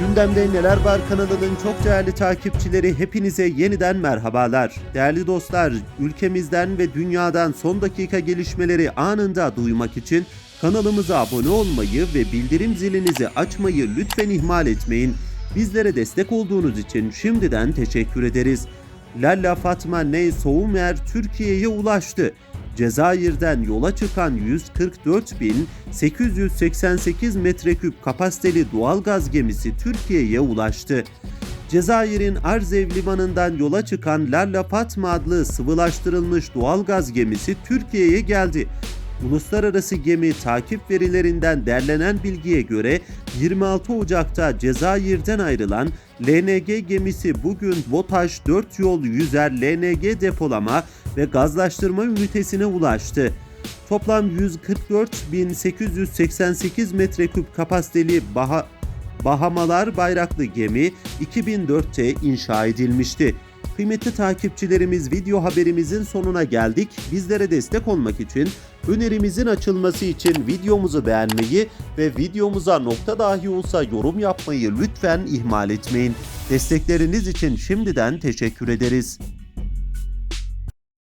Gündemde Neler Var kanalının çok değerli takipçileri hepinize yeniden merhabalar. Değerli dostlar, ülkemizden ve dünyadan son dakika gelişmeleri anında duymak için kanalımıza abone olmayı ve bildirim zilinizi açmayı lütfen ihmal etmeyin. Bizlere destek olduğunuz için şimdiden teşekkür ederiz. Lalla Fatma Ney Soğumer Türkiye'ye ulaştı. Cezayir'den yola çıkan 144.888 metreküp kapasiteli doğalgaz gemisi Türkiye'ye ulaştı. Cezayir'in Arzev limanından yola çıkan Lalla Fatma adlı sıvılaştırılmış doğalgaz gemisi Türkiye'ye geldi. Uluslararası gemi takip verilerinden derlenen bilgiye göre 26 Ocak'ta Cezayir'den ayrılan LNG gemisi bugün BOTAŞ 4 yol yüzer LNG depolama ve gazlaştırma ünitesine ulaştı. Toplam 144.888 metreküp kapasiteli Baha Bahamalar bayraklı gemi 2004'te inşa edilmişti. Kıymetli takipçilerimiz video haberimizin sonuna geldik. Bizlere destek olmak için önerimizin açılması için videomuzu beğenmeyi ve videomuza nokta dahi olsa yorum yapmayı lütfen ihmal etmeyin. Destekleriniz için şimdiden teşekkür ederiz.